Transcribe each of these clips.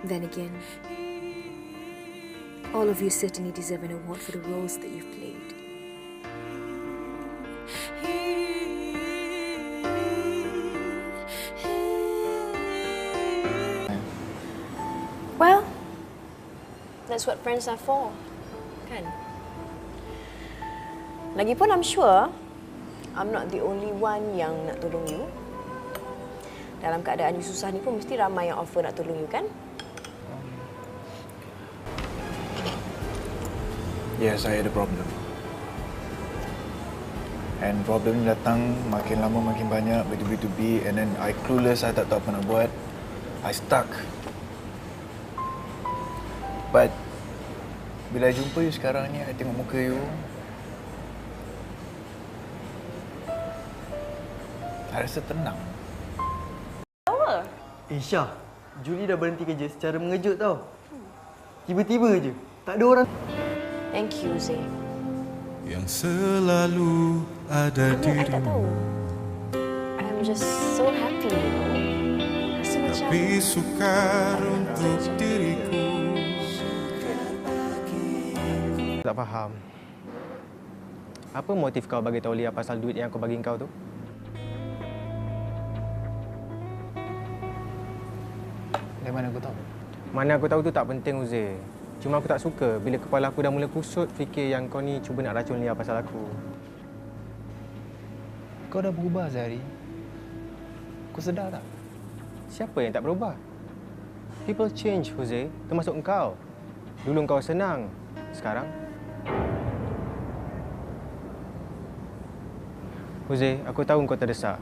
Then again, all of you certainly deserve an award for the roles that you've played. Well, that's what friends are for, kan? Lagipun I'm sure I'm not the only one yang nak tolong you. Dalam keadaan you susah ni pun mesti ramai yang offer nak tolong you, kan? Yes, I had a problem. And problem ni datang makin lama makin banyak bertubi-tubi and then I clueless, I tak tahu apa nak buat. I stuck. But bila I jumpa you sekarang ni, I tengok muka you. I rasa tenang. Eh Syah, Julie dah berhenti kerja secara mengejut tau. Tiba-tiba je. Tak ada orang. Thank you, Zay. yang selalu ada I tak dirimu tahu. I'm just so happy, you know. Rasa macam... Tapi sukar untuk diriku Tak faham. Apa motif kau bagi tahu Lia pasal duit yang aku bagi kau tu? Dari mana aku tahu? Mana aku tahu tu tak penting Uzair. Cuma aku tak suka bila kepala aku dah mula kusut fikir yang kau ni cuba nak racun Lia pasal aku. Kau dah berubah Zahari. Kau sedar tak? Siapa yang tak berubah? People change, Jose. Termasuk engkau. Dulu kau senang. Sekarang? Jose, aku tahu kau terdesak.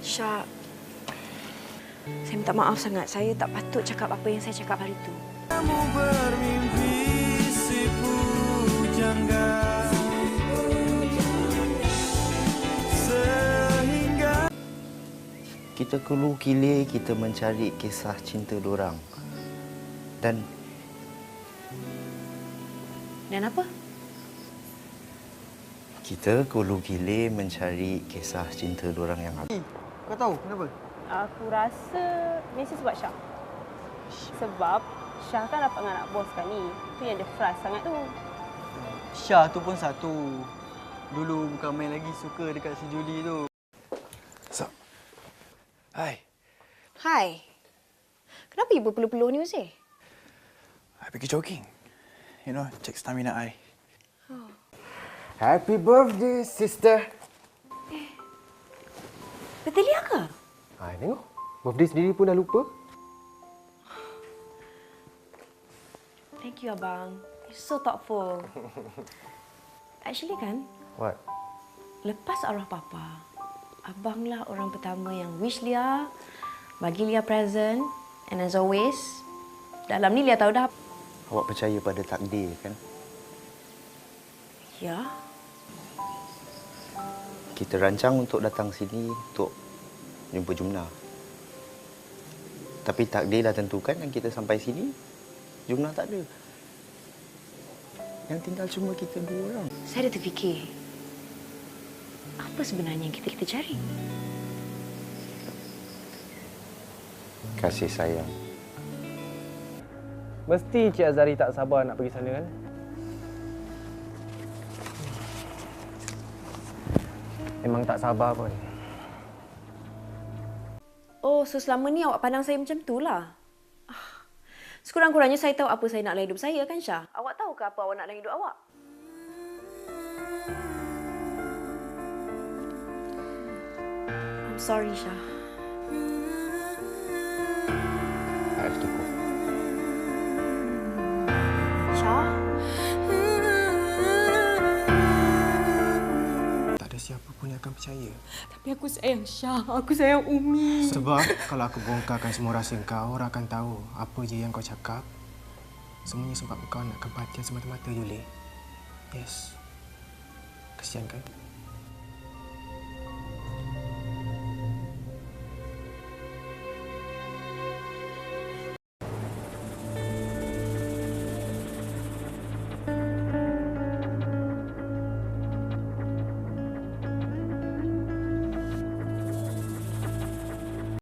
Syah, saya minta maaf sangat. Saya tak patut cakap apa yang saya cakap hari itu. Kamu bermimpi si pujangga Kita kulu kilir kita mencari kisah cinta dorang. Dan Dan apa? kita kulu kilir mencari kisah cinta dorang yang ada. Kau tahu kenapa? Aku rasa mesti sebab Syah. Sebab Syah kan dapat dengan anak bos kan ni. Tu yang dia frust sangat tu. Syah tu pun satu. Dulu bukan main lagi suka dekat si Julie tu. Sup? Hai. Hai. Kenapa ibu peluh-peluh ni, Uzay? I pergi jogging. You know, check stamina I. Happy birthday, sister. Betul Lia ke? Ha, tengok. Birthday sendiri pun dah lupa. Thank you, Abang. You're so thoughtful. Actually kan, What? lepas arwah Papa, Abang lah orang pertama yang wish Lia, bagi Lia present. And as always, dalam ni Lia tahu dah. Awak percaya pada takdir kan? Ya, Kita rancang untuk datang sini untuk jumpa Jumna. Tapi takdir dah tentukan dan kita sampai sini, Jumna tak ada. Yang tinggal cuma kita dua orang. saya dah terfikir. Apa sebenarnya yang kita kita cari? Kasih sayang. Mesti Cik Azari tak sabar nak pergi sana kan? Memang tak sabar pun. Oh, so selama ni awak pandang saya macam tu lah. Ah, Sekurang-kurangnya saya tahu apa saya nak dalam hidup saya kan Syah? Awak tahu ke apa awak nak dalam hidup awak? I'm sorry Syah. I have. Syah? Tak ada siapa pun yang akan percaya. Tapi aku sayang Syah. Aku sayang Umi. Sebab kalau aku bongkarkan semua rahsia kau, orang akan tahu apa je yang kau cakap. Semuanya sebab kau nak kematian semata-mata, Julie. Yes. Kesian kan?